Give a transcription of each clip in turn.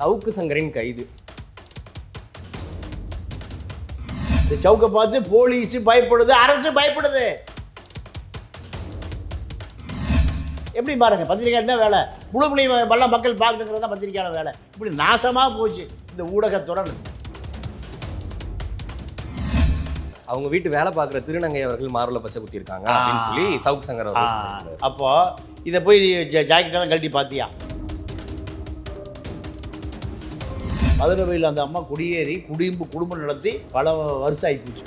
சவுக்கு சங்கரின் கைது. இந்த சவுக்கை பார்த்து போலீஸ் பயப்படுது அரசு பயப்படுது. எப்படி பாருங்க பத்திரிக்கை என்ன வேலை? முழு புள்ளி வல்ல மக்கள் பார்க்கணுங்கிறது தான் பத்திரிக்கையான வேலை. இப்படி நாசமாக போச்சு இந்த ஊடகத்துடன் அவங்க வீட்டு வேலை பார்க்குற திருநங்கை அவர்கள் மார்புல பச்சை குத்திருக்காங்க அப்படின்னு சொல்லி சவுக்கு சங்கர். அப்போ இதை போய் ஜாக்கெட்டெல்லாம் கழட்டி பார்த்தியா? மதுரவையில் அந்த அம்மா குடியேறி குடியும்பு குடும்பம் நடத்தி பல வருஷம் ஆகிப்போச்சு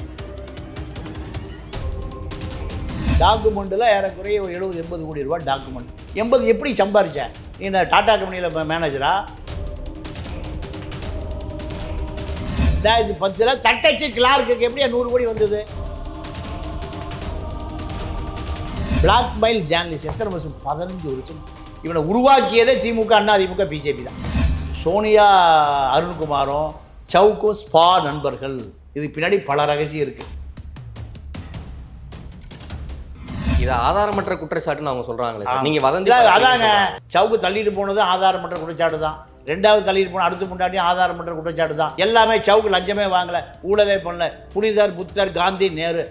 டாக்குமெண்ட்டில் ஏறக்குறைய ஒரு எழுபது எண்பது கோடி ரூபாய் டாக்குமெண்ட். எண்பது எப்படி சம்பாரிச்சேன் நீ இந்த டாடா கம்பெனியில் மேனேஜரா ரெண்டாயிரத்தி பத்தில் தட்டச்சு கிளார்க்கு எப்படி நூறு கோடி வந்தது? பிளாக் மைல் ஜேர்னலிஸ்ட் எத்தனை வருஷம்? பதினஞ்சு வருஷம். இவனை உருவாக்கியதே திமுக அண்ணா திமுக பிஜேபி தான். சோனியா அருண்குமாரும் சவுக்கோ ஸ்பா நண்பர்கள். இதுக்கு பின்னாடி பல ரகசியம் இருக்கு. இது ஆதாரமற்ற குற்றச்சாட்டுன்னு அவங்க சொல்றாங்களே சார். நீங்க வதந்தி அதாங்க. சவுக்கு தள்ளிட்டு போனது ஆதாரமற்ற குற்றச்சாட்டு தான். ரெண்டாவது தள்ளிட்டு போன அடுத்த முன்னாடியும் ஆதாரமற்ற குற்றச்சாட்டு தான். எல்லாமே சவுக்கு லஞ்சமே வாங்கல ஊழலே பண்ணல. புனிதர் புத்தர் காந்தி நேரு.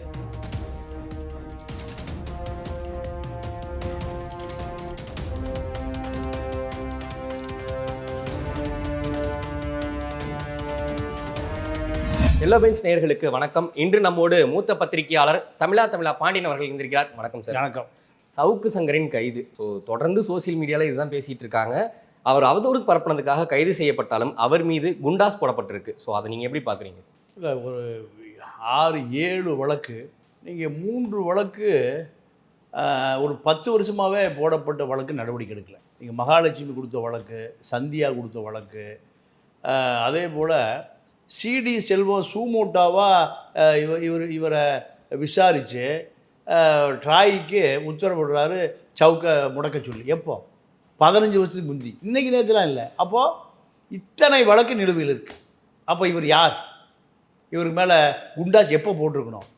எல்லோ பெஞ்ச் நேயர்களுக்கு வணக்கம். இன்று நம்மோடு மூத்த பத்திரிகையாளர் தமிழா தமிழா பாண்டியன் அவர்கள் இருந்திருக்கிறார் வணக்கம் சார். வணக்கம். சவுக்கு சங்கரின் கைது. ஸோ தொடர்ந்து சோசியல் மீடியாவில் இதுதான் பேசிட்டு இருக்காங்க. அவர் அவதூறு பரப்புனதுக்காக கைது செய்யப்பட்டாலும் அவர் மீது குண்டாஸ் போடப்பட்டிருக்கு. ஸோ அதை நீங்க எப்படி பாக்குறீங்க இல்லை ஒரு ஆறு ஏழு வழக்கு நீங்கள் மூன்று வழக்கு ஒரு பத்து வருஷமாகவே போடப்பட்ட வழக்கு நடவடிக்கை எடுக்கல. நீங்கள் மகாலட்சுமி கொடுத்த வழக்கு சந்தியா கொடுத்த வழக்கு அதே போல் சிடி செல்வம் சூமோட்டாவாக இவர் இவர் இவரை விசாரித்து ட்ராய்க்கு உத்தரவிடுறாரு சவுக்க முடக்க சொல்லி. எப்போ? பதினஞ்சு வருஷத்துக்கு முந்தி. இன்னைக்கு நேரத்துலாம் இல்லை. அப்போது இத்தனை வழக்கு நிலுவையில் இருக்குது அப்போ இவர் யார்? இவருக்கு மேலே குண்டாஸ் எப்போ போட்டிருக்கணும்?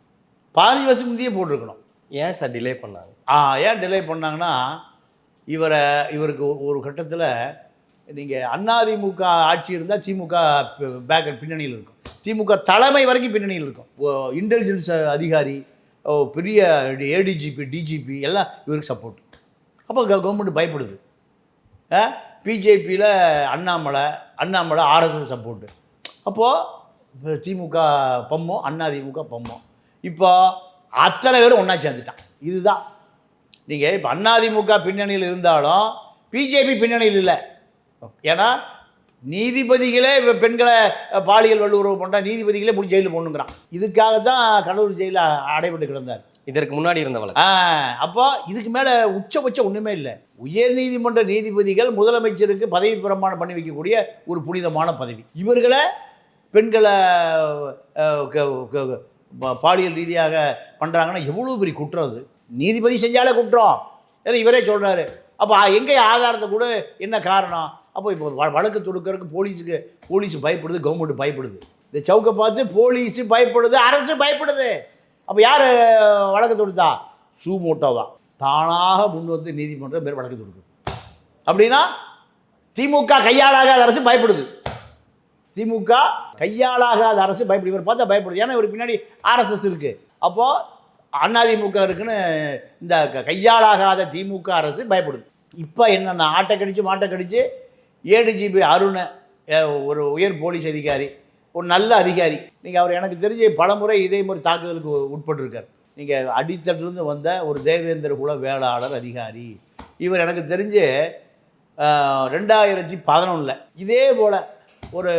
பதினஞ்சு வருஷம் முந்தையே போட்டிருக்கணும். ஏன் சார் டிலே பண்ணாங்க? ஆ ஏன் டிலே பண்ணாங்கன்னா இவரை இவருக்கு ஒரு கட்டத்தில் நீங்கள் அண்ணாதிமுக ஆட்சி இருந்தால் திமுக பேக் பின்னணியில் இருக்கும். திமுக தலைமை வரைக்கும் பின்னணியில் இருக்கும். இன்டெலிஜென்ஸ் அதிகாரி ஓ, பெரிய ஏடிஜிபி டிஜிபி எல்லாம் இவருக்கு சப்போர்ட் அப்போ கவர்மெண்ட் பயப்படுது. பிஜேபியில் அண்ணாமலை அண்ணாமலை ஆர்எஸ்எஸ் சப்போர்ட்டு அப்போது திமுக பம்மோ அண்ணா திமுக பம்மோ. இப்போ அத்தனை பேரும் ஒன்றா சேர்ந்துட்டான். இதுதான். நீங்கள் இப்போ அதிமுக பின்னணியில் இருந்தாலும் பிஜேபி பின்னணியில் இல்லை. ஏன்னா நீதிபதிகளே இப்ப பெண்களை பாலியல் வல்லுறவு பண்ணா நீதிபதிகளே முடிஞ்ச ஜெயிலில் போடணுங்கிறான். இதுக்காக தான் கடலூர் ஜெயிலில் அடைபட்டு கிடந்தார். இதற்கு முன்னாடி இருந்த வழக்கு. ஆ, அப்போ இதுக்கு மேலே உச்சபட்சம் ஒன்றுமே இல்லை. உயர்நீதிமன்ற நீதிபதிகள் முதலமைச்சருக்கு பதவி பிரமாணம் பண்ணி வைக்கக்கூடிய ஒரு புனிதமான பதவி. இவர்களை பெண்களை பாலியல் ரீதியாக பண்ணுறாங்கன்னா எவ்வளோ பெரிய குற்றம் அது? நீதிபதி செஞ்சாலே குற்றம். இவரே சொல்கிறாரு அப்போ எங்கே ஆதாரத்தை கூட என்ன காரணம்? அப்போ இப்போ வ- வழக்கு தொடுக்கிறதுக்கு போலீஸுக்கு போலீஸ் பயப்படுது கவர்மெண்ட் பயப்படுது. இந்த சவுக்கை பார்த்து போலீஸு பயப்படுது அரசு பயப்படுது. அப்போ யார் வழக்கு தொடுத்தா? சூமோட்டோவா தானாக முன் வந்து நீதிமன்றம் பேர் வழக்கு தொடுக்குது. அப்படின்னா திமுக கையாளாகாத அரசு பயப்படுது. திமுக கையாளாகாத அரசு பயப்படுது. இவர் பார்த்தா பயப்படுது. ஏன்னா இவர் பின்னாடி ஆர்எஸ்எஸ் இருக்குது அப்போது அதிமுக இருக்குன்னு இந்த க- கையாளாகாத திமுக அரசு பயப்படுது. இப்போ என்னென்ன ஆட்டை கடிச்சு மாட்டை கடிச்சு ஏடிஜிபி அருண் ஒரு உயர் போலீஸ் அதிகாரி ஒரு நல்ல அதிகாரி. நீங்கள் அவர் எனக்கு தெரிஞ்சு பலமுறை இதே மாதிரி தாக்குதலுக்கு உட்பட்டிருக்கார். நீங்கள் அடித்தட்டிலிருந்து வந்த ஒரு தேவேந்திர குல வேளாளர் அதிகாரி. இவர் எனக்கு தெரிஞ்சு ரெண்டாயிரத்தி பதினொன்றில் இதே போல் ஒரு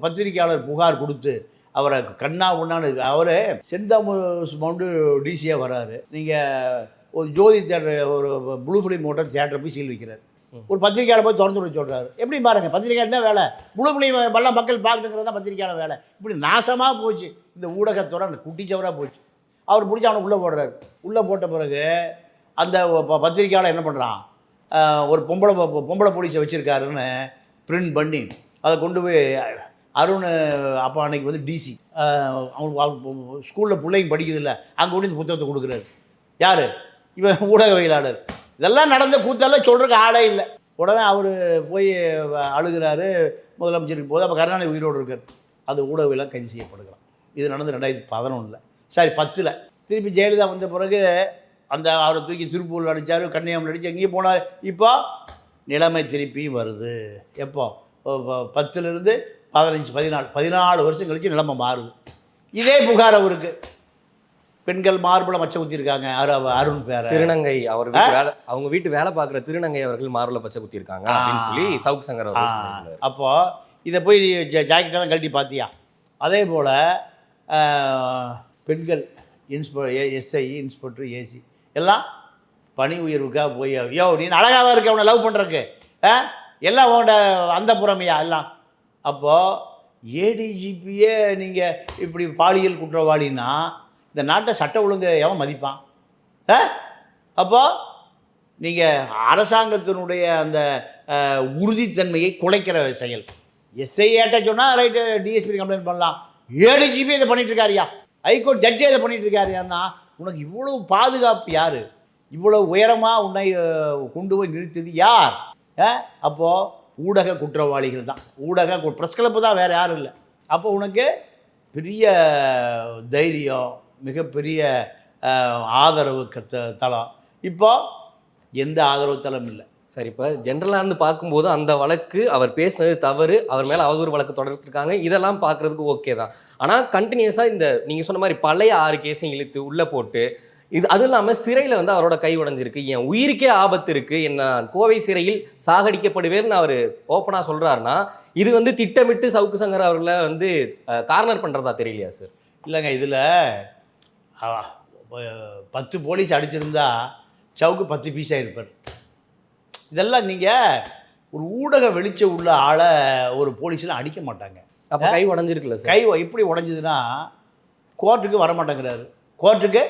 பத்திரிகையாளர் பத்திரிக்கையாளர் புகார் கொடுத்து அவரை கண்ணா உண்ணான்னு அவர் செந்தாமஸ் மவுண்டு டிசியாக வராரு. நீங்கள் ஒரு ஜோதி தேட்டர் ஒரு ப்ளூ ஃபிலிம் மோட்டர் தேட்டரை போய் சீல் வைக்கிறார். ஒரு பத்திரிக்கையாளர் போய் திறந்து விட சொல்கிறாரு எப்படி பாருங்க பத்திரிக்கையாளர் என்ன வேலை? ப்ளூ ஃபிலிம் எல்லாம் மக்கள் பார்க்கணுங்கிறது தான் பத்திரிக்கையாளர் வேலை. இப்படி நாசமாக போச்சு. இந்த ஊடகத்துறை குட்டிச்சவராக போச்சு. அவர் பிடிச்சி அவனை உள்ளே போடுறாரு. உள்ளே போட்ட பிறகு அந்த பத்திரிக்கையாளர் என்ன பண்ணுறான் ஒரு பொம்பளை பொம்பளை போலீஸை வச்சுருக்காருன்னு பிரிண்ட் பண்ணி அதை கொண்டு போய் அருண் அப்போ அன்னைக்கு வந்து டிசி அவனுக்கு ஸ்கூலில் பிள்ளைங்க படிக்குது இல்லை அங்கே கொண்டு இந்த புத்தகத்தை கொடுக்குறாரு. யார்? இவன் ஊடகவியலாளர். இதெல்லாம் நடந்த கூத்தெல்லாம் சொல்கிறதுக்கு ஆளே இல்லை. உடனே அவர் போய் அழுகிறாரு முதலமைச்சருக்கு. போது அப்போ கருணாநிதி உயிரோடு இருக்கார். அது ஊடகவியெல்லாம் கைது செய்யப்படுகிறான். இது நடந்து ரெண்டாயிரத்தி பதினொன்றில் சரி பத்தில். திருப்பி ஜெயலலிதா வந்த பிறகு அந்த அவரை தூக்கி திருப்பூர் அடித்தார் கன்னியாகுமரி அடித்து எங்கேயும் போனார். இப்போ நிலைமை திருப்பி வருது. எப்போ? பத்துலேருந்து பதினஞ்சு பதினாலு பதினாலு வருஷம் கழிச்சு நிலைமை மாறுது. இதே புகார் அவருக்கு. பெண்கள் மார்பள மச்சம் ஊற்றிருக்காங்க அரு அருண் பேர. திருநங்கை அவர் வேலை அவங்க வீட்டு வேலை பார்க்குற திருநங்கை அவர்கள் மார்பல பச்சை குத்திருக்காங்க அப்படின்னு சொல்லி சவுக் சங்கர். அப்போ இதை போய் நீ ஜ ஜாக்கெட்டெல்லாம் கழட்டி பார்த்தியா அதே போல் பெண்கள் இன்ஸ்பெ எஸ்ஐ இன்ஸ்பெக்டர் ஏசி எல்லாம் பணி உயர்வுக்காக போய் யோ நீ அழகாக இருக்க அவனை லவ் பண்ணுறக்கு எல்லாம் உன்ட அந்த புறமையா எல்லாம்? அப்போது ஏடிஜிபியே நீங்கள் இப்படி பாலியல் குற்றவாளின்னா இந்த நாட்டை சட்ட ஒழுங்கு எவன் மதிப்பான். ஆ? அப்போது நீங்கள் அரசாங்கத்தினுடைய அந்த உறுதித்தன்மையை குலைக்கிற செயல். எஸ்ஐ ஏட்ட சொன்னால் ரைட்டு டிஎஸ்பி கம்ப்ளைண்ட் பண்ணலாம். ஏடிஜிபி இதை பண்ணிட்டு ஹைகோர்ட் ஜட்ஜே இதை பண்ணிட்டு உனக்கு இவ்வளவு பாதுகாப்பு யார்? இவ்வளோ உயரமாக உன்னை கொண்டு போய் நிறுத்தது யார்? அப்போது ஊடக குற்றவாளிகள் தான். ஊடக ப்ரெஸ் கிளப்பு தான் வேறு யாரும் இல்லை. அப்போ உனக்கு பெரிய தைரியம் மிகப்பெரிய ஆதரவு கத்த தளம். இப்போ எந்த ஆதரவு தளம் இல்லை. சரி இப்போ ஜென்ரலாக இருந்து பார்க்கும்போது அந்த வழக்கு அவர் பேசினது தவறு அவர் மேலே அவதூறு வழக்கு தொடர்ந்துருக்காங்க. இதெல்லாம் பார்க்குறதுக்கு ஓகே தான். ஆனால் கண்டினியூஸாக இந்த நீங்கள் சொன்ன மாதிரி பழைய ஆறு கேஸையும் இழுத்து உள்ளே போட்டு இது அதுவும் இல்லாமல் சிறையில் வந்து அவரோட கை உடைஞ்சிருக்கு. என் உயிருக்கே ஆபத்து இருக்குது என்ன கோவை சிறையில் சாகடிக்கப்படுவேர்னு அவர் ஓப்பனாக சொல்கிறாருன்னா இது வந்து திட்டமிட்டு சவுக்கு சங்கர் அவர்களை வந்து கார்னர் பண்ணுறதா தெரியலையா சார் இல்லைங்க இதில் பத்து போலீஸ் அடிச்சிருந்தா சவுக்கு பத்து பீஸாக இருப்பார் இதெல்லாம் நீங்கள் ஒரு ஊடக வெளிச்சம் உள்ள ஆளை ஒரு போலீஸ்லாம் அடிக்க மாட்டாங்க. அப்போ கை உடஞ்சிருக்குல்ல சார் கை எப்படி உடைஞ்சதுன்னா கோர்ட்டுக்கு வர மாட்டேங்கிறாரு கோர்ட்டுக்கு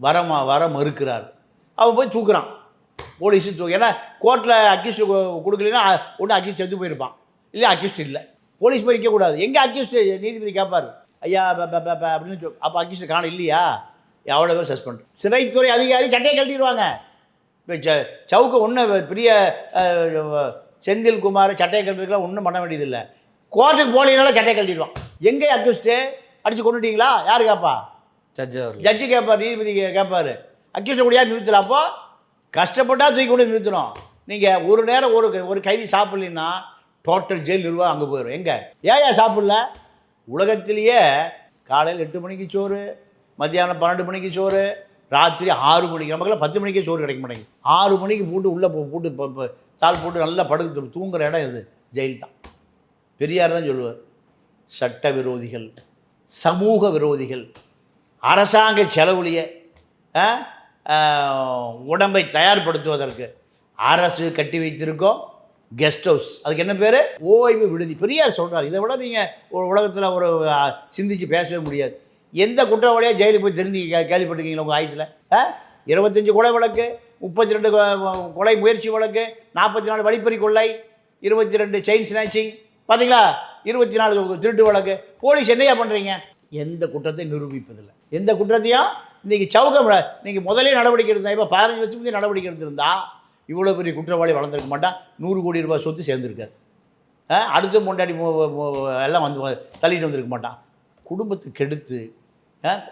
வரமா வர மறுக்கிறார். அவன் போய் தூக்குறான். போலீஸு தூக்கு ஏன்னா கோர்ட்டில் அக்யூஸ்ட் கொடுக்கலன்னா ஒன்று அக்யூஸ்ட் செத்து போயிருப்பான். இல்லை அக்யூஸ்ட் இல்லை. போலீஸ் போய் நிற்கக்கூடாது எங்கே அக்யூஸ்ட் நீதிபதி கேட்பார் ஐயா அப்படின்னு சொல் அப்போ அக்யூஸ்ட் காண இல்லையா? எவ்வளோ பேர் சஸ்பெண்ட்? சிறைத்துறை அதிகாரி சட்டையை கழட்டிடுவாங்க. இப்போ ச சவுக்கு ஒன்றும் பெரிய செந்தில்குமார் செந்தில் குமார் சட்டையை கழட்டுறதுக்குலாம் ஒன்றும் பண்ண வேண்டியதில்லை. கோர்ட்டுக்கு போலீனால சட்டையை கழட்டிடுவான். எங்கே அக்யூஸ்ட்டு அடித்து கொண்டுட்டீங்களா யார் கேட்பா ஜட்ஜு கேட்பார் நீதிபதி கேட்பார் அக்யூஸ் கூடியா முடியாது நிறுத்தலாம் அப்போ கஷ்டப்பட்டா தூக்கி கொண்டு நிறுத்தணும். நீங்கள் ஒரு நேரம் ஒரு ஒரு கைதி சாப்பிட்லன்னா டோட்டல் ஜெயில் நிர்வாகம் அங்கே போயிடும் எங்கே? ஏன் ஏன் சாப்பிடல? உலகத்திலேயே காலையில் எட்டு மணிக்கு சோறு மத்தியானம் பன்னெண்டு மணிக்கு சோறு ராத்திரி ஆறு மணிக்கு நமக்குலாம் பத்து மணிக்கே சோறு கிடைக்க மாட்டேங்குது. ஆறு மணிக்கு போட்டு உள்ளே போட்டு தாள் போட்டு நல்லா படுக்கு தூங்குற இடம் இது. ஜெயில் தான். பெரியார் தான் சொல்லுவார். சட்ட விரோதிகள் சமூக விரோதிகள் அரசாங்க செலவுலையே உடம்பை தயார்படுத்துவதற்கு அரசு கட்டி வைத்திருக்கோம் கெஸ்ட் ஹவுஸ் அதுக்கு என்ன பேர்? ஓய்வு விடுதி. பெரியார் சொல்கிறார் இதை விட நீங்கள் ஒரு உலகத்தில் ஒரு சிந்தித்து பேசவே முடியாது. எந்த குற்றவாளியாக ஜெயிலுக்கு போய் தெரிஞ்சு கேள்விப்பட்டிருக்கீங்களா உங்கள் ஆயுசில்? ஆ இருபத்தஞ்சு கொலை வழக்கு முப்பத்தி ரெண்டு கொலை முயற்சி வழக்கு நாற்பத்தி நாலு வழிப்பறி கொள்ளை இருபத்தி ரெண்டு செயின் ஸ்நாச்சிங் பார்த்தீங்களா இருபத்தி நாலு திருட்டு வழக்கு. போலீஸ் என்னையா பண்ணுறீங்க எந்த குற்றத்தையும் நிரூபிப்பதில்லை. எந்த குற்றத்தையும் இன்றைக்கி சவுக்கம் நீங்கள் முதலே நடவடிக்கை எடுத்தா இப்போ பதினஞ்சு வருஷம் முந்தைய நடவடிக்கை எடுத்திருந்தா இவ்வளோ பெரிய குற்றவாளி வளர்ந்துருக்க மாட்டான் நூறு கோடி ரூபாய் சொத்து சேர்ந்துருக்காரு. அடுத்த முன்னாடி எல்லாம் வந்து தள்ளிட்டு வந்திருக்க மாட்டான் குடும்பத்தை கெடுத்து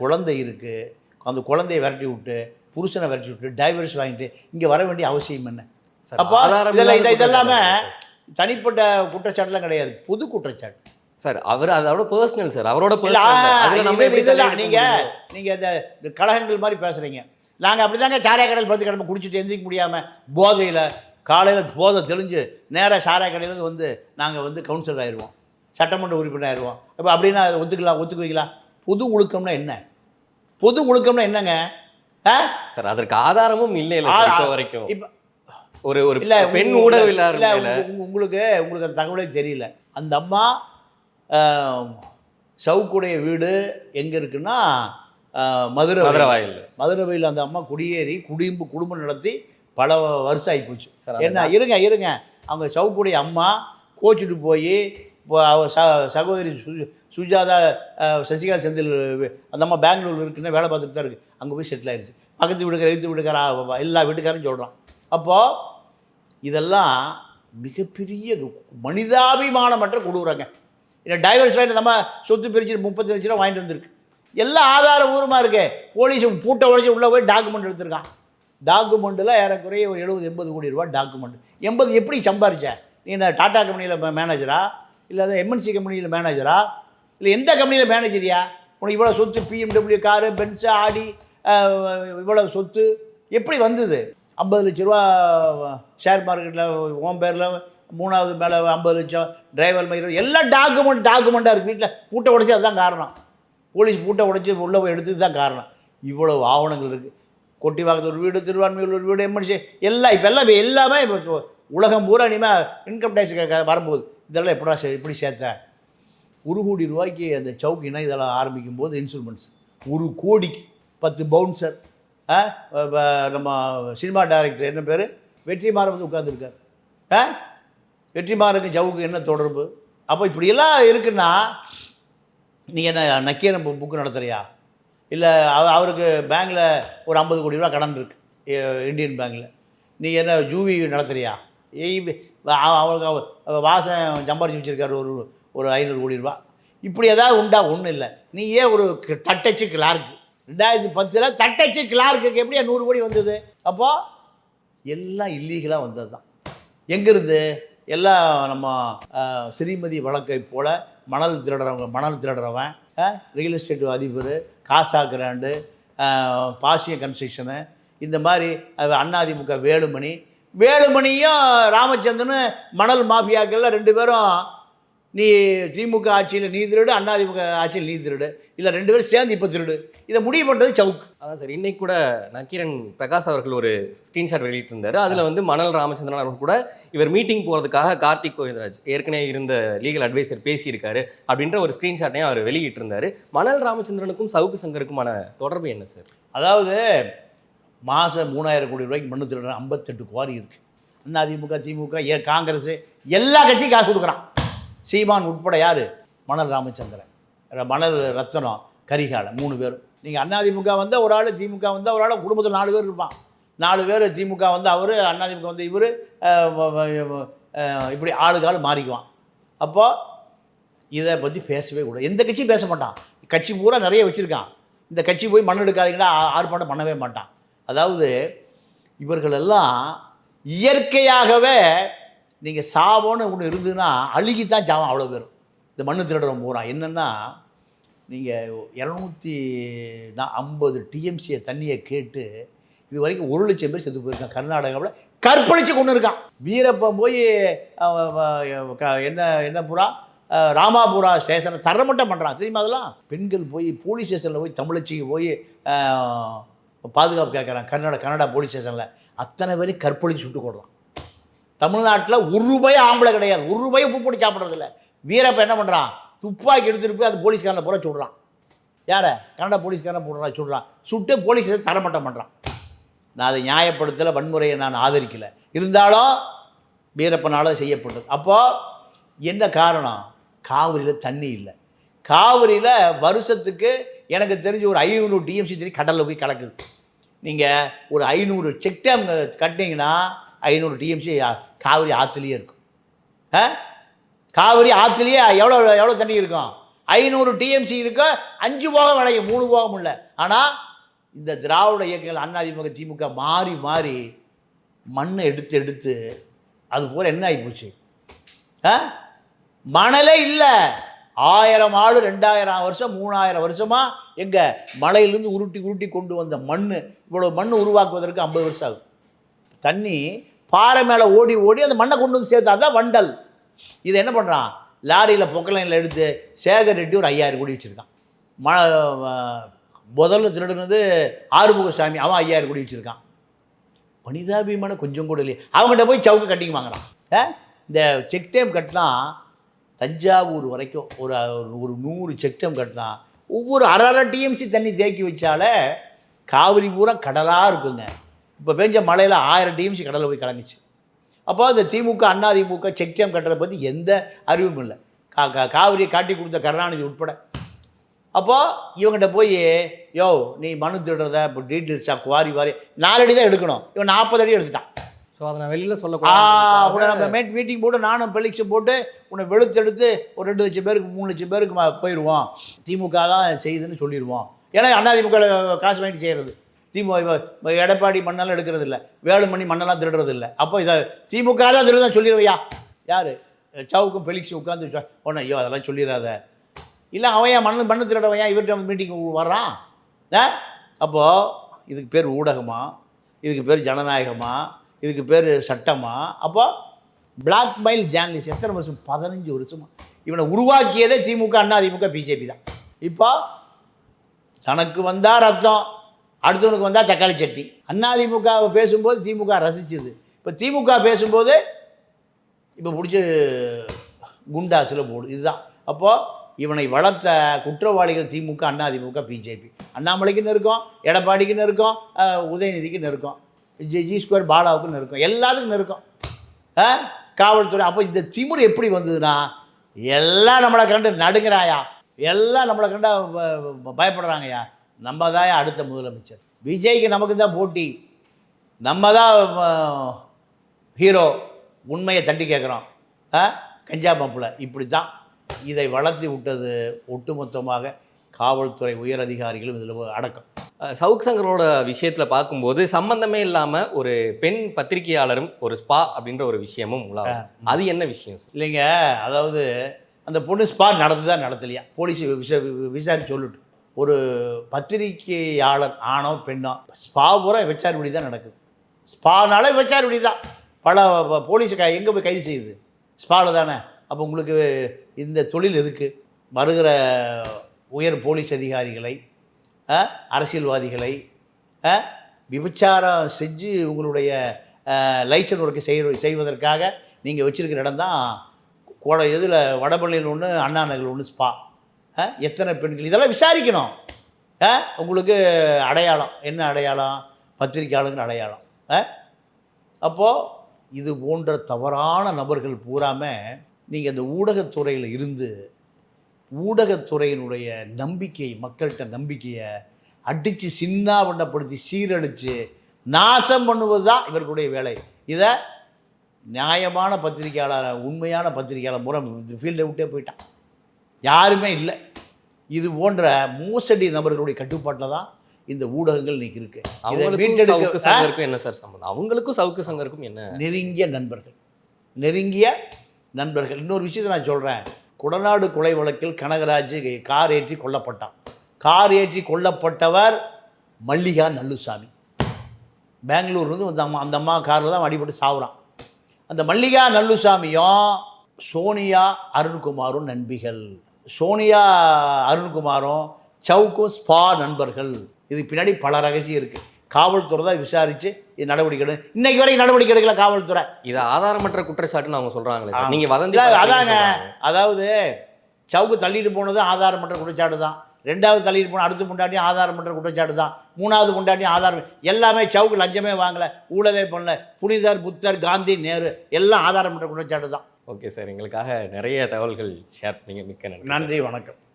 குழந்தை இருக்குது அந்த குழந்தையை விரட்டி விட்டு புருஷனை விரட்டி விட்டு டைவர்ஸ் வாங்கிட்டு இங்கே வர வேண்டிய அவசியம் என்ன? அப்போ இதெல்லாம் இதெல்லாமே. தனிப்பட்ட குற்றச்சாட்டுலாம் கிடையாது. பொது குற்றச்சாட்டு. சார் அவர் அதோட பர்சனல் சார். அவரோட இதெல்லாம் தலையிட நீங்க முடியும்? நீங்க இந்த கழகங்கள் மாதிரி பேசுறீங்க. நாங்கள் அப்படி தாங்க சாராய கடையில் படுத்து கிடப்ப குடிச்சிட்டு எந்திரிக்க முடியாமல் போதையில் காலையில் போதை தெளிஞ்சு நேராக சாராய கடையிலேருந்து வந்து நாங்கள் வந்து கவுன்சிலர் ஆயிடுவோம் சட்டமன்ற உறுப்பினர் ஆயிடுவோம் இப்போ அப்படின்னா ஒத்துக்கலாம் ஒத்துக்குவீங்களா? பொது ஒழுக்கம்னா என்ன? பொது ஒழுக்கம்னா என்னங்க? ஆ? சார் அதற்கு ஆதாரமும் இல்லை இல்ல வரைக்கும் இப்போ ஒரு ஒரு இல்லை பெண் ஊடகவியலாளர் இல்ல, உங்களுக்கு உங்களுக்கு அந்த தகவலே தெரியல. அந்த அம்மா சவுக்குடைய வீடு எங்கே இருக்குன்னா மதுரை மதுரை வாயில். மதுரவையில். அந்த அம்மா குடியேறி குடியும்பு குடும்பம் நடத்தி பல வருஷம் சார் அந்த என்ன இருங்க இருங்க. அவங்க சவுக்குடைய அம்மா கோச்சிட்டு போய் அவ ச சகோதரி சு சுஜாதா அஹ், சசிகலா செந்தில் அந்த அம்மா பெங்களூர்ல இருக்குன்னு வேலை பார்த்துட்டு தான் இருக்குது அங்கே போய் செட்டில் ஆயிடுச்சு பக்கத்து வீட்டுக்கார எழுத்து வீட்டுக்கார எல்லா வீட்டுக்காரும் சொல்கிறான் அப்போது இதெல்லாம் மிகப்பெரிய மனிதாபிமானமற்ற கொடூரங்க. இல்லை டைவர்ஸ் வாங்கிட்டு நம்ம சொத்து பிரிச்சு முப்பத்தி லட்ச ரூபா வாங்கிட்டு வந்திருக்கு. எல்லாம் ஆதாரபூர்வமாக இருக்கு. போலீஸ் பூட்டை உடச்சி உள்ளே போய் டாக்குமெண்ட் எடுத்திருக்கான். டாக்குமெண்ட்டில் ஏறக்குறைய ஒரு எழுபது எண்பது கோடி ரூபா டாக்குமெண்ட் எண்பது எப்படி சம்பாரிச்ச? நீ என்ன டாட்டா கம்பெனியில் மேனேஜரா இல்லை எம்என்சி கம்பெனியில் மேனேஜரா இல்லை எந்த கம்பெனியில் மேனேஜரியா உனக்கு இவ்வளோ சொத்து பிஎம்டபிள்யூ காரு பென்ஸு ஆடி இவ்வளோ சொத்து. எப்படி வந்தது? ஐம்பது லட்ச ரூபா ஷேர் மார்க்கெட்டில் உன் பேரில் மூணாவது மேலே ஐம்பது லட்சம் டிரைவர் மயிர் எல்லாம் டாக்குமெண்ட் டாக்குமெண்ட்டாக இருக்குது வீட்டில் பூட்டை உடைச்சி அதுதான் காரணம். போலீஸ் பூட்டை உடைச்சி உள்ளே போய் எடுத்தது தான் காரணம். இவ்வளவு ஆவணங்கள் இருக்குது கொட்டி கொட்டிவாக்கத்தில் ஒரு வீடு திருவான்மையில் ஒரு வீடு எம்என்சி எல்லாம் இப்போ எல்லாம் எல்லாமே இப்போ உலகம் பூரா இனிமேல் இன்கம் டேக்ஸ் வரப்போகுது. இதெல்லாம் எப்படா சே எப்படி சேர்த்த? ஒரு கோடி ரூபாய்க்கு அந்த சவுக்கினா இதெல்லாம் ஆரம்பிக்கும் போது இன்சூரன்ஸ் ஒரு கோடிக்கு பத்து பவுன்சர் நம்ம சினிமா டைரக்டர் என்ன பேர்? வெற்றிமாறன் வந்து உட்காந்துருக்கார் ஆ? வெற்றிமாறனுக்கு ஜவுக்கு என்ன தொடர்பு? அப்போ இப்படியெல்லாம் இருக்குன்னா நீ என்ன நக்கீரன் பு- புக்கு நடத்துகிறியா இல்லை அவ அவருக்கு பேங்கில் ஒரு ஐம்பது கோடி ரூபா கடன் இருக்கு இந்தியன் பேங்க்கில் நீ என்ன ஜூவி நடத்துறியா? ஏய் அவளுக்கு அவ- வாசன் சம்பாரிச்சு வச்சுருக்காரு ஒரு ஒரு ஐநூறு கோடி ரூபா. இப்படி ஏதாவது உண்டா? ஒன்றும் இல்லை. நீ ஏன் ஒரு தட்டச்சு கிளார்க்கு ரெண்டாயிரத்தி பத்தில் தட்டச்சு கிளார்க்கு எப்படியா நூறு கோடி வந்தது? அப்போது எல்லாம் இல்லீகலாக வந்தது தான் எங்கேருந்து? எல்லாம் நம்ம அஹ், ஸ்ரீமதி வழக்கை போல் மணல் திருடுறவங்க மணல் திருடுறவன் ரியல் எஸ்டேட் அதிபர் காசா கிராண்டு பாசிய கன்ஸ்ட்ரக்ஷனு இந்த மாதிரி அண்ணாதிமுக வேலுமணி. வேலுமணியும் ராமச்சந்திரனும் மணல் மாஃபியாக்கள்லாம் ரெண்டு பேரும் நீ திமுக ஆட்சியில் நீ திருடு அதிமுக ஆட்சியில் நீ திருடு. இல்லை ரெண்டு பேரும் சேர்ந்து இப்போ திருடு. இதை முடிவு பண்ணுறது சவுக்கு அதான் சார் இன்னைக்கு கூட நக்கீரன் பிரகாஷ் அவர்கள் ஒரு ஸ்க்ரீன்ஷாட் வெளியிட்டிருந்தாரு அதில் வந்து மணல் ராமச்சந்திரன் அவர்கள் கூட இவர் மீட்டிங் போகிறதுக்காக கார்த்திக் கோவிந்தராஜ் ஏற்கனவே இருந்த லீகல் அட்வைசர் பேசியிருக்காரு அப்படின்ற ஒரு ஸ்க்ரீன்ஷாட்டையும் அவர் வெளியிட்டிருந்தாரு மணல் ராமச்சந்திரனுக்கும் சவுக்கு சங்கருக்குமான தொடர்பு என்ன சார்? அதாவது மாதம் மூணாயிரம் கோடி ரூபாய்க்கு மண்ணு திருடுற ஐம்பத்தெட்டு குவாரி இருக்குது அதிமுக திமுக ஏ காங்கிரஸ் எல்லா கட்சியும் காசு கொடுக்குறான். சீமான் உட்பட யார்? மணல் ராமச்சந்திரன். மணல் ரத்தனம் கரிகாலன் மூணு பேரும். நீங்கள் அதிமுக வந்தால் ஒரு ஆள் திமுக வந்தால் ஒரு ஆள் குடும்பத்தில் நாலு பேர் இருப்பான். நாலு பேர் திமுக வந்து அவர் அதிமுக வந்து இவர் இப்படி ஆளுக்கு மாறிக்குவான். அப்போது இதை பற்றி பேசவே கூடாது. எந்த கட்சியும் பேச மாட்டான். கட்சி பூரா நிறைய வச்சுருக்கான். இந்த கட்சி போய் மண் எடுக்காதீங்கன்னா ஆர்ப்பாட்டம் பண்ணவே மாட்டான். அதாவது இவர்களெல்லாம் இயற்கையாகவே நீங்கள் சாவோன்னு ஒன்று இருந்ததுன்னா அழுகித்தான் சாவம் அவ்வளோ பேர் இந்த மண்ணு திருடுறவன் பூரா. என்னென்னா நீங்கள் இரநூத்தி நான் ஐம்பது டிஎம்சியை தண்ணியை கேட்டு இது வரைக்கும் ஒரு லட்சம் பேர் செத்து போயிருக்கான். கர்நாடகாவில் கற்பழிச்சு கொண்டு இருக்கான். வீரப்பன் போய் க- என்ன என்ன புறா ராமாபுரா ஸ்டேஷனை தரமட்டம் பண்ணுறான் தெரியுமா அதெல்லாம்? பெண்கள் போய் போலீஸ் ஸ்டேஷனில் போய் தமிழச்சிக்கு போய் பாதுகாப்பு கேட்குறான் கர்நாடக கனடா போலீஸ் ஸ்டேஷனில் அத்தனை பேரையும் கற்பழிச்சு சுட்டு கொடுறான் தமிழ்நாட்டில் ஒரு ரூபாய் ஆம்பளை கிடையாது. ஒரு ரூபாய் உப்பு போட்டு சாப்பிட்றதில்ல வீரப்ப என்ன பண்ணுறான் துப்பாக்கி எடுத்துகிட்டு போய் அந்த போலீஸ்காரனை பூரா சுடுறான் யாரை? கனடா போலீஸ்காரனை போடுறான் சுடுறான் சுட்டு போலீஸ் ஸ்டேஷன் தரமட்டம் பண்ணுறான் நான் அதை நியாயப்படுத்தலை வன்முறையை நான் ஆதரிக்கலை. இருந்தாலும் வீரப்பனால் செய்யப்பட்டது. அப்போது என்ன காரணம்? காவிரியில் தண்ணி இல்லை. காவிரியில் வருஷத்துக்கு எனக்கு தெரிஞ்ச ஒரு ஐநூறு டிஎம்சி தண்ணி கடலில் போய் கலக்குது. நீங்கள் ஒரு ஐநூறு செக் டேம் கட்டினீங்கன்னா ஐநூறு டிஎம்சி காவிரி ஆற்றுலேயே இருக்கும். ஆ? காவிரி ஆற்றுலேயே எவ்வளோ எவ்வளோ தண்ணி இருக்கும்? ஐநூறு டிஎம்சி இருக்கும் அஞ்சு போகம் விளையும் மூணு போகம் இல்லை ஆனால் இந்த திராவிட இயக்கங்கள் அண்ணாதிமுக திமுக மாறி மாறி மண்ணை எடுத்து எடுத்து அது பூரா என்ன ஆகிப்போச்சு ஆ? மணலே இல்லை. ஆயிரம் ஆடு ரெண்டாயிரம் வருஷம் மூணாயிரம் வருஷமாக எங்கே மலையிலேருந்து உருட்டி உருட்டி கொண்டு வந்த மண் இவ்வளோ மண் உருவாக்குவதற்கு ஐம்பது வருஷம் ஆகும் தண்ணி பாறை மேலே ஓடி ஓடி அந்த மண்ணை கொண்டு வந்து சேர்த்தா தான் வண்டல். இதை என்ன பண்ணுறான் லாரியில் பொக்கலைனில் எடுத்து சேகர் ரெட்டி ஒரு ஐயாயிரம் கோடி வச்சுருக்கான். ம முதல்ல திருடுனது ஆறுமுகசாமி அவன் ஐயாயிரம் கோடி வச்சுருக்கான். மனிதாபிமானம் கொஞ்சம் கூட இல்லையே. அவங்ககிட்ட போய் சவுக்கு கட்டிங் வாங்குறான். இந்த செக் டேம் கட்டினா தஞ்சாவூர் வரைக்கும் ஒரு ஒரு நூறு செக் டேம் கட்டினா ஒவ்வொரு அரை அரை டிஎம்சி தண்ணி தேக்கி வச்சாலே காவிரி பூரா கடலாக இருக்குங்க. இப்போ பெஞ்ச மழையில் ஆயிரம் டிஎம்சி கடலில் போய் கலங்குச்சு அப்போ இந்த திமுக அண்ணா திமுக செக் டேம் கட்டுறதை பற்றி எந்த அறிவும் இல்லை. கா கா காவிரியை காட்டி கொடுத்த கருணாநிதி உட்பட. அப்போது இவங்ககிட்ட போய் யோ நீ மனு திருடுறத இப்போ டீட்டெயில்ஸாக குவாரி வாரி நாலடி தான் எடுக்கணும். இவன் நாற்பது அடி எடுத்துட்டான். ஸோ அதை நான் வெளியில ஆ உன்னை நம்ம சொல்லக்கூடாது மேட் மீட்டிங் போட்டு நானும் பெலிக்ஸ் போட்டு உன்னை வெளுத்தெடுத்து ஒரு ரெண்டு லட்சம் பேருக்கு மூணு லட்சம் பேருக்கு போயிடுவோம் திமுக தான் செய்யுதுன்னு சொல்லிடுவோம் ஏன்னா அதிமுக காசு வாங்கிட்டு செய்கிறது திமுக எடப்பாடி மண்ணெல்லாம் எடுக்கிறது இல்லை வேலுமணி மண்ணெல்லாம் திருடுறது இல்லை அப்போ இதை திமுக தான் திருடுதான் சொல்லிடுவையா யார்? சவுக்கும் பெலிக்ஸ் உட்காந்து உடனே ஐயோ அதெல்லாம் சொல்லிடாத இல்லை அவன் ஏன் மண்ணு மண்ணு திருடவையா இவர்கிட்ட மீட்டிங் வர்றான்? ஆ? அப்போது இதுக்கு பேர் ஊடகமா? இதுக்கு பேர் ஜனநாயகமா? இதுக்கு பேர் சட்டமா? அப்போ பிளாக்மெயில் ஜேர்னலிஸ்ட் எத்தனை வருஷம்? பதினஞ்சு வருஷமா. இவனை உருவாக்கியதே திமுக அண்ணா திமுக பிஜேபி தான். இப்போ தனக்கு வந்தால் ரத்தம். அடுத்தவனுக்கு வந்தால் தக்காளி சட்னி. அதிமுக பேசும்போது திமுக ரசிச்சுது. இப்போ திமுக பேசும்போது இப்போ பிடிச்சி குண்டாசில் போடு இதுதான். அப்போது இவனை வளர்த்த குற்றவாளிகள் திமுக அண்ணா திமுக பிஜேபி அண்ணாமலைக்கு நெருக்கம் எடப்பாடிக்கு நெருக்கம் உதயநிதிக்கு நெருக்கம் ஜி ஜி ஸ்கொயர் பாலாவுக்கு நெருக்கம் எல்லாத்துக்கும் நெருக்கம் ஆ காவல்துறை. அப்போ இந்த திமுர் எப்படி வந்ததுன்னா எல்லாம் நம்மளை கண்டு நடுங்கிறாயா? எல்லாம் நம்மளை கண்டா ப- பயப்படுறாங்கய்யா? நம்ம தான் அடுத்த முதலமைச்சர். விஜய்க்கு நமக்கு தான் போட்டி. நம்ம தான் ஹீரோ. உண்மையை தட்டி கேட்குறோம். கஞ்சா பம்பில் இப்படி தான் இதை வளர்த்தி விட்டது ஒட்டுமொத்தமாக காவல்துறை உயர் அதிகாரிகளும் இதில் அடக்கம். சவுக் சங்கரோட விஷயத்துல பார்க்கும்போது சம்பந்தமே இல்லாம ஒரு பெண் பத்திரிகையாளரும் ஒரு ஸ்பா அப்படின்ற ஒரு விஷயமும் உலாவும் அது என்ன விஷயம் இல்லைங்க அதாவது அந்த பொண்ணு ஸ்பா நடந்துதா நடத்தலையா? போலீஸ் விசா விசாரிச்சு சொல்லிட்டு. ஒரு பத்திரிகையாளர் ஆணோ பெண்ணோ ஸ்பா பூரா விசாரிப்படி தான் நடக்குது. ஸ்பானால விசாரிப்படி தான். பல போலீஸு போலீஸ் க எங்கே போய் கைது செய்யுது? ஸ்பாவில் தானே? அப்போ உங்களுக்கு இந்த தொழில் எதுக்கு? வருகிற உயர் போலீஸ் அதிகாரிகளை அரசியல்வாதிகளை விபச்சாரம் செஞ்சு உங்களுடைய லைசன் ஒர்க்கு செய் செய்வதற்காக நீங்கள் வச்சுருக்கிற இடம் தான் கோடை இதில் வடபள்ளியில் ஒன்று அண்ணா நகரில் ஒன்று ஸ்பா. எத்தனை பெண்கள்? இதெல்லாம் விசாரிக்கணும். ஆ, உங்களுக்கு அடையாளம். என்ன அடையாளம்? பத்திரிகையாளர்கள் அடையாளம். ஆ? அப்போது இது போன்ற தவறான நபர்கள் பூராமல் நீங்கள் இந்த ஊடகத்துறையில் இருந்து ஊடகத்துறையினுடைய நம்பிக்கை மக்கள்கிட்ட நம்பிக்கையை அடித்து சின்னாவண்ணப்படுத்தி சீரழித்து நாசம் பண்ணுவது தான் இவர்களுடைய வேலை. இதை நியாயமான பத்திரிகையாளர் உண்மையான பத்திரிக்கையாளர் முறை ஃபீல்டை விட்டே போயிட்டான். யாருமே இல்லை. இது போன்ற மோசடி நபர்களுடைய கட்டுப்பாட்டில் தான் இந்த ஊடகங்கள் இன்னைக்கு இருக்கு. ஆ? சங்கருக்கும் என்ன சார் சம்பந்தம்? அவங்களுக்கும் சவுக்கு சங்கருக்கும் என்ன? நெருங்கிய நண்பர்கள். நெருங்கிய நண்பர்கள். இன்னொரு விஷயத்தை நான் சொல்கிறேன் குடநாடு கொலை வழக்கில் கனகராஜ் கார் ஏற்றி கொல்லப்பட்டான். கார் ஏற்றி கொல்லப்பட்டவர் மல்லிகா நல்லுசாமி. பெங்களூர்லேருந்து அந்த அம்மா அந்த அம்மா காரில் தான் அடிபட்டு சாவுறான். அந்த மல்லிகா நல்லுசாமியும் சோனியா அருண்குமாரும் நண்பிகள். சோனியா அருண்குமாரும் சவுக்கும் ஸ்பா நண்பர்கள். இதுக்கு பின்னாடி பல ரகசியம் இருக்குது காவல்துறை தான் விசாரித்து இது நடவடிக்கை எடு இன்னைக்கு வரைக்கும் நடவடிக்கை எடுக்கல காவல்துறை. இது ஆதாரமற்ற குற்றச்சாட்டுன்னு அவங்க சொல்றாங்களே சார். ஆமா. நீங்க வதந்தி அதாங்க. அதாவது சவுக்கு தள்ளிட்டு போனது ஆதாரமற்ற குற்றச்சாட்டு தான். ரெண்டாவது தள்ளிட்டு போன அடுத்த முண்டாட்டியும் ஆதாரமற்ற குற்றச்சாட்டு தான். மூணாவது முண்டாட்டியும் ஆதாரம் எல்லாமே சவுக்கு லஞ்சமே வாங்கல ஊழலே பண்ணல. புனிதர் புத்தர் காந்தி நேரு எல்லாம் ஆதாரமற்ற குற்றச்சாட்டு தான். Okay sir. எங்களுக்காக நிறைய தகவல்கள் ஷேர் பண்ணீங்க. மிக்க நன்றி நன்றி வணக்கம்.